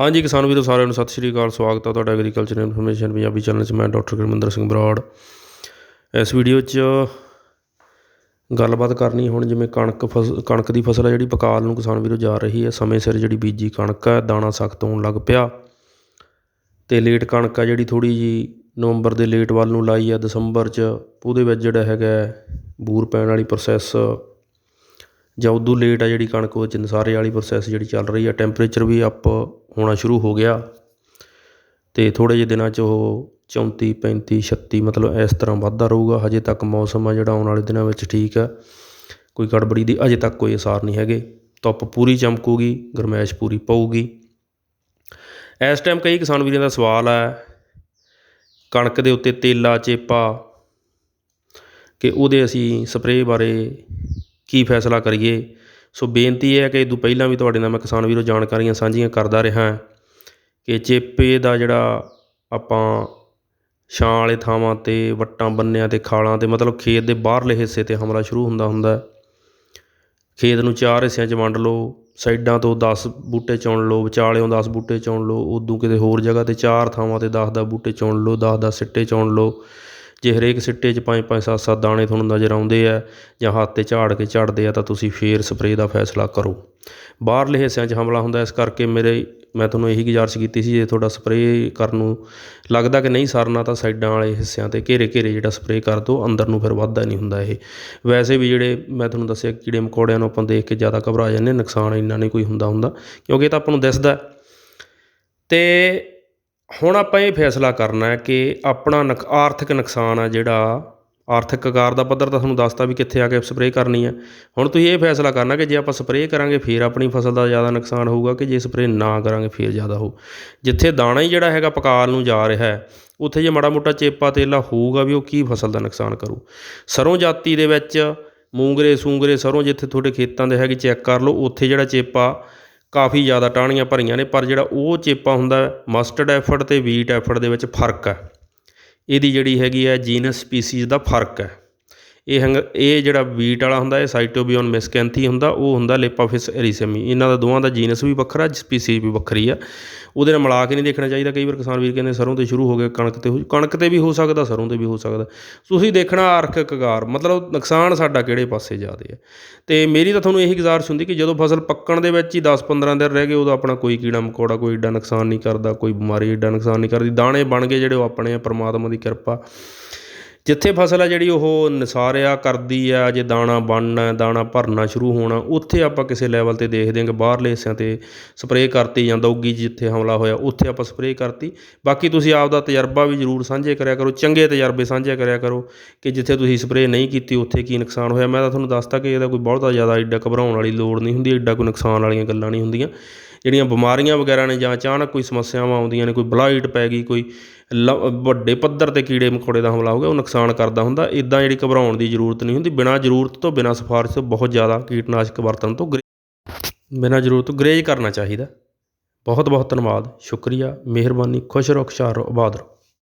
ਹਾਂਜੀ, ਕਿਸਾਨ ਵੀਰੋ, ਸਾਰਿਆਂ ਨੂੰ ਸਤਿ ਸ਼੍ਰੀ ਅਕਾਲ, ਸਵਾਗਤ ਹੈ ਤੁਹਾਡਾ ਐਗਰੀਕਲਚਰ ਇਨਫੋਰਮੇਸ਼ਨ ਪੰਜਾਬੀ ਚੈਨਲ 'ਚ। ਮੈਂ ਡਾਕਟਰ ਗੁਰਮਿੰਦਰ ਸਿੰਘ ਬਰਾੜ। ਇਸ ਵੀਡੀਓ 'ਚ ਗੱਲਬਾਤ ਕਰਨੀ ਹੁਣ ਜਿਵੇਂ ਕਣਕ ਫਸ, ਕਣਕ ਦੀ ਫਸਲ ਹੈ ਜਿਹੜੀ ਪਕਾਲ ਨੂੰ ਕਿਸਾਨ ਵੀਰੋ ਜਾ ਰਹੀ ਹੈ। ਸਮੇਂ ਸਿਰ ਜਿਹੜੀ ਬੀਜੀ ਕਣਕ ਹੈ ਦਾਣਾ ਸਖਤ ਹੋਣ ਲੱਗ ਪਿਆ। ਅਤੇ ਲੇਟ ਕਣਕ ਆ ਜਿਹੜੀ ਥੋੜ੍ਹੀ ਜੀ ਨਵੰਬਰ ਦੇ ਲੇਟ ਵੱਲ ਨੂੰ ਲਾਈ ਆ, ਦਸੰਬਰ 'ਚ। ਉਹਦੇ ਵਿੱਚ ਜਿਹੜਾ ਹੈਗਾ ਬੂਰ ਪੈਣ ਵਾਲੀ ਪ੍ਰੋਸੈਸ ਜਾਂ ਉਦੋਂ ਲੇਟ ਆ ਜਿਹੜੀ ਕਣਕ ਉਹ 'ਚ ਨਸਾਰੇ ਵਾਲੀ ਪ੍ਰੋਸੈਸ ਜਿਹੜੀ ਚੱਲ ਰਹੀ ਆ ਟੈਂਪਰੇਚਰ ਵੀ ਅਪ ਹੋਣਾ ਸ਼ੁਰੂ ਹੋ ਗਿਆ। ਅਤੇ ਥੋੜ੍ਹੇ ਜਿਹੇ ਦਿਨਾਂ 'ਚ ਉਹ 34 35 36 ਮਤਲਬ ਇਸ ਤਰ੍ਹਾਂ ਵੱਧਦਾ ਰਹੂਗਾ। ਹਜੇ ਤੱਕ ਮੌਸਮ ਆ ਜਿਹੜਾ ਆਉਣ ਵਾਲੇ ਦਿਨਾਂ ਵਿੱਚ ਠੀਕ ਆ। ਕੋਈ ਗੜਬੜੀ ਦੀ ਅਜੇ ਤੱਕ ਕੋਈ ਅਸਾਰ ਨਹੀਂ ਹੈਗੇ। ਧੁੱਪ ਪੂਰੀ ਚਮਕੂਗੀ, ਗਰਮੈਸ਼ ਪੂਰੀ ਪਊਗੀ। ਇਸ ਟਾਈਮ ਕਈ ਕਿਸਾਨ ਵੀਰਾਂ ਦਾ ਸਵਾਲ ਹੈ ਕਣਕ ਦੇ ਉੱਤੇ ਤੇਲਾ, ਚੇਪਾ, ਕਿ ਉਹਦੇ ਅਸੀਂ ਸਪਰੇਅ ਬਾਰੇ ਕੀ ਫੈਸਲਾ ਕਰੀਏ? ਸੋ ਬੇਨਤੀ ਇਹ ਹੈ ਕਿ ਇਹ ਤੋਂ ਪਹਿਲਾਂ ਵੀ ਤੁਹਾਡੇ ਨਾਲ ਮੈਂ ਕਿਸਾਨ ਵੀਰੋ ਜਾਣਕਾਰੀਆਂ ਸਾਂਝੀਆਂ ਕਰਦਾ ਰਿਹਾ ਕਿ ਚੇਪੇ ਦਾ ਜਿਹੜਾ ਆਪਾਂ ਛਾਂ ਵਾਲੇ ਥਾਵਾਂ 'ਤੇ, ਵੱਟਾਂ ਬੰਨਿਆਂ 'ਤੇ, ਖਾਲਾਂ 'ਤੇ, ਮਤਲਬ ਖੇਤ ਦੇ ਬਾਹਰਲੇ ਹਿੱਸੇ 'ਤੇ ਹਮਲਾ ਸ਼ੁਰੂ ਹੁੰਦਾ ਹੁੰਦਾ ਖੇਤ ਨੂੰ ਚਾਰ ਹਿੱਸਿਆਂ 'ਚ ਵੰਡ ਲਓ, ਸਾਈਡਾਂ ਤੋਂ 10 ਬੂਟੇ ਚੁਣ ਲਓ, ਵਿਚਾਲਿਓਂ 10 ਬੂਟੇ ਚੁਣ ਲਓ, ਉਦੋਂ ਕਿਤੇ ਹੋਰ ਜਗ੍ਹਾ 'ਤੇ ਚਾਰ ਥਾਵਾਂ 'ਤੇ 10 10 ਬੂਟੇ ਚੁਣ ਲਓ 10 10 ਸਿੱਟੇ ਚੁਣ ਲਓ। ਜੇ ਹਰੇਕ ਸਿੱਟੇ 'ਚ ਪੰਜ ਪੰਜ, ਸੱਤ ਸੱਤ ਦਾਣੇ ਤੁਹਾਨੂੰ ਨਜ਼ਰ ਆਉਂਦੇ ਆ ਜਾਂ ਹੱਥ 'ਤੇ ਝਾੜ ਕੇ ਝੜਦੇ ਆ ਤਾਂ ਤੁਸੀਂ ਫੇਰ ਸਪਰੇਅ ਦਾ ਫੈਸਲਾ ਕਰੋ। ਬਾਹਰਲੇ ਹਿੱਸਿਆਂ 'ਚ ਹਮਲਾ ਹੁੰਦਾ, ਇਸ ਕਰਕੇ ਮੇਰੇ, ਮੈਂ ਤੁਹਾਨੂੰ ਇਹੀ ਗੁਜ਼ਾਰਿਸ਼ ਕੀਤੀ ਸੀ, ਜੇ ਤੁਹਾਡਾ ਸਪਰੇਅ ਕਰਨ ਨੂੰ ਲੱਗਦਾ ਕਿ ਨਹੀਂ ਸਰਨਾ, ਤਾਂ ਸਾਈਡਾਂ ਵਾਲੇ ਹਿੱਸਿਆਂ 'ਤੇ ਘੇਰੇ ਘੇਰੇ ਜਿਹੜਾ ਸਪਰੇਅ ਕਰ ਦਿਓ ਅੰਦਰ ਨੂੰ ਫਿਰ ਵੱਧਦਾ ਨਹੀਂ ਹੁੰਦਾ ਇਹ। ਵੈਸੇ ਵੀ ਜਿਹੜੇ ਮੈਂ ਤੁਹਾਨੂੰ ਦੱਸਿਆ, ਕੀੜੇ ਮਕੌੜਿਆਂ ਨੂੰ ਆਪਾਂ ਦੇਖ ਕੇ ਜ਼ਿਆਦਾ ਘਬਰਾ ਜਾਂਦੇ ਨੁਕਸਾਨ ਇੰਨਾ ਨਹੀਂ ਕੋਈ ਹੁੰਦਾ ਹੁੰਦਾ ਕਿਉਂਕਿ ਇਹ ਤਾਂ ਆਪਾਂ ਨੂੰ ਦਿਸਦਾ। ਅਤੇ ਹੁਣ ਆਪਾਂ ਇਹ ਫੈਸਲਾ ਕਰਨਾ ਕਿ ਆਪਣਾ ਨਕ, ਆਰਥਿਕ ਨੁਕਸਾਨ ਆ ਜਿਹੜਾ, ਆਰਥਿਕ ਕਾਰ ਦਾ ਪੱਧਰ ਤਾਂ ਤੁਹਾਨੂੰ ਦੱਸਤਾ ਵੀ ਕਿੱਥੇ ਆ ਕੇ ਸਪਰੇਅ ਕਰਨੀ ਹੈ ਹੁਣ ਤੁਸੀਂ ਇਹ ਫੈਸਲਾ ਕਰਨਾ ਕਿ ਜੇ ਆਪਾਂ ਸਪਰੇਅ ਕਰਾਂਗੇ, ਫਿਰ ਆਪਣੀ ਫਸਲ ਦਾ ਜ਼ਿਆਦਾ ਨੁਕਸਾਨ ਹੋਊਗਾ ਕਿ ਜੇ ਸਪਰੇਅ ਨਾ ਕਰਾਂਗੇ, ਫਿਰ ਜ਼ਿਆਦਾ ਹੋਊ। ਜਿੱਥੇ ਦਾਣਾ ਹੀ ਜਿਹੜਾ ਹੈਗਾ ਪਕਾਲ ਨੂੰ ਜਾ ਰਿਹਾ ਹੈ, ਉੱਥੇ ਜੇ ਮਾੜਾ ਮੋਟਾ ਚੇਪਾ ਤੇਲਾ ਹੋਊਗਾ ਵੀ ਉਹ ਕੀ ਫਸਲ ਦਾ ਨੁਕਸਾਨ ਕਰੂ? ਸਰੋਂ ਜਾਤੀ ਦੇ ਵਿੱਚ ਮੂੰਗਰੇ ਸੂੰਗਰੇ ਸਰੋਂ ਜਿੱਥੇ ਤੁਹਾਡੇ ਖੇਤਾਂ ਦੇ ਹੈਗੇ ਚੈੱਕ ਕਰ ਲਓ, ਉੱਥੇ ਜਿਹੜਾ ਚੇਪਾ ਕਾਫੀ ਜ਼ਿਆਦਾ ਟਾਹਣੀਆਂ ਭਰੀਆਂ ਨੇ, ਪਰ ਜਿਹੜਾ ਉਹ ਚੇਪਾ ਹੁੰਦਾ ਮਸਟਰਡ ਐਫਰਟ ਅਤੇ ਵੀਟ ਐਫਰਟ ਦੇ ਵਿੱਚ ਫ਼ਰਕ ਹੈ। ਇਹਦੀ ਜਿਹੜੀ ਹੈਗੀ ਹੈ ਜੀਨਸ ਸਪੀਸੀਜ਼ ਦਾ ਫ਼ਰਕ ਹੈ। ਇਹ ਹੰਗ, ਇਹ ਜਿਹੜਾ ਵੀਟ ਵਾਲਾ ਹੁੰਦਾ, ਇਹ ਸਾਈਟੋਬੀਓਨ ਮਿਸਕੈਂਥੀ ਹੁੰਦਾ, ਉਹ ਹੁੰਦਾ ਲੇਪਾਫਿਸ ਐਰੀਸੇਮੀ ਇਹਨਾਂ ਦਾ ਦੋਵਾਂ ਦਾ ਜੀਨਸ ਵੀ ਵੱਖਰਾ ਸਪੀਸੀਜ਼ ਵੀ ਵੱਖਰੀ ਆ। ਉਹਦੇ ਨਾਲ ਮਿਲਾ ਕੇ ਨਹੀਂ ਦੇਖਣਾ ਚਾਹੀਦਾ। ਕਈ ਵਾਰ ਕਿਸਾਨ ਵੀਰ ਕਹਿੰਦੇ ਸਰੋਂ ਤੇ ਸ਼ੁਰੂ ਹੋ ਗਿਆ ਕਣਕ ਤੇ ਹੋ, ਕਣਕ ਤੇ ਵੀ ਹੋ ਸਕਦਾ, ਸਰੋਂ ਤੇ ਵੀ ਹੋ ਸਕਦਾ। ਤੁਸੀਂ ਦੇਖਣਾ ਆਰਖ ਕਗਾਰ, ਮਤਲਬ ਨੁਕਸਾਨ ਸਾਡਾ ਕਿਹੜੇ ਪਾਸੇ ਜ਼ਿਆਦਾ ਹੈ ਤੇ ਮੇਰੀ ਤਾਂ ਤੁਹਾਨੂੰ ਇਹੀ ਗੁਜ਼ਾਰਿਸ਼ ਹੁੰਦੀ ਕਿ ਜਦੋਂ ਫਸਲ ਪੱਕਣ ਦੇ ਵਿੱਚ ਹੀ 10-15 ਦਿਨ ਰਹਿ ਗਏ ਉਹਦਾ ਆਪਣਾ ਕੋਈ ਕੀੜਾ ਮਕੌੜਾ, ਕੋਈ ਏਡਾ ਨੁਕਸਾਨ ਨਹੀਂ ਕਰਦਾ, ਕੋਈ ਬਿਮਾਰੀ ਏਡਾ ਨੁਕਸਾਨ ਨਹੀਂ ਕਰਦੀ। ਦਾਣੇ ਬਣ ਗਏ ਜਿਹੜੇ ਉਹ ਆਪਣੇ ਆ, ਪਰਮਾਤਮਾ ਦੀ ਕਿਰਪਾ। ਜਿੱਥੇ ਫਸਲ ਆ ਜਿਹੜੀ ਉਹ ਨਸਾਰਿਆ ਕਰਦੀ ਆ, ਜੇ ਦਾਣਾ ਬਣਨਾ, ਦਾਣਾ ਭਰਨਾ ਸ਼ੁਰੂ ਹੋਣਾ, ਉੱਥੇ ਆਪਾਂ ਕਿਸੇ ਲੈਵਲ ਤੇ ਦੇਖਦੇ ਹਾਂ ਕਿ ਬਾਹਰਲੇ ਹਿੱਸਿਆਂ ਤੇ ਸਪਰੇਅ ਕਰਤੀ ਜਾਂ ਦਊਗੀ ਜਿੱਥੇ ਹਮਲਾ ਹੋਇਆ, ਉੱਥੇ ਆਪਾਂ ਸਪਰੇਅ ਕਰਤੀ। ਬਾਕੀ ਤੁਸੀਂ ਆਪ ਦਾ ਤਜਰਬਾ ਵੀ ਜ਼ਰੂਰ ਸਾਂਝੇ ਕਰਿਆ ਕਰੋ, ਚੰਗੇ ਤਜਰਬੇ ਸਾਂਝੇ ਕਰਿਆ ਕਰੋ ਕਿ ਜਿੱਥੇ ਤੁਸੀਂ ਸਪਰੇਅ ਨਹੀਂ ਕੀਤੀ, ਉੱਥੇ ਕੀ ਨੁਕਸਾਨ ਹੋਇਆ। ਮੈਂ ਤਾਂ ਤੁਹਾਨੂੰ ਦੱਸਤਾ ਕਿ ਇਹਦਾ ਕੋਈ ਬਹੁਤਾ ਜ਼ਿਆਦਾ ਐਡਾ ਘਬਰਾਉਣ ਵਾਲੀ ਲੋੜ ਨਹੀਂ ਹੁੰਦੀ ਐਡਾ ਕੋਈ ਨੁਕਸਾਨ ਵਾਲੀਆਂ ਗੱਲਾਂ ਨਹੀਂ ਹੁੰਦੀਆਂ। ਜਿਹੜੀਆਂ ਬਿਮਾਰੀਆਂ ਵਗੈਰਾ ਨੇ ਜਾਂ ਅਚਾਨਕ ਕੋਈ ਸਮੱਸਿਆਵਾਂ ਆਉਂਦੀਆਂ ਨੇ, ਕੋਈ ਬਲਾਈਟ ਪੈ ਗਈ, ਕੋਈ ਲ, ਵੱਡੇ ਪੱਧਰ 'ਤੇ ਕੀੜੇ ਮਕੌੜੇ ਦਾ ਹਮਲਾ ਹੋ ਗਿਆ, ਉਹ ਨੁਕਸਾਨ ਕਰਦਾ ਹੁੰਦਾ। ਇੱਦਾਂ ਜਿਹੜੀ ਘਬਰਾਉਣ ਦੀ ਜ਼ਰੂਰਤ ਨਹੀਂ ਹੁੰਦੀ। ਬਿਨਾਂ ਜ਼ਰੂਰਤ ਤੋਂ ਬਿਨਾਂ ਸਿਫਾਰਿਸ਼ ਤੋਂ ਬਹੁਤ ਜ਼ਿਆਦਾ ਕੀਟਨਾਸ਼ਕ ਵਰਤਣ ਤੋਂ ਗਰੇ, ਬਿਨਾਂ ਜ਼ਰੂਰਤ ਤੋਂ ਗਰੇਜ ਕਰਨਾ ਚਾਹੀਦਾ। ਬਹੁਤ ਬਹੁਤ ਧੰਨਵਾਦ। ਸ਼ੁਕਰੀਆ। ਮਿਹਰਬਾਨੀ। ਖੁਸ਼ ਰਹੋ, ਖੁਸ਼ਹਾਲ ਰਹੋ। ਆਬਾਦ ਰਹੋ।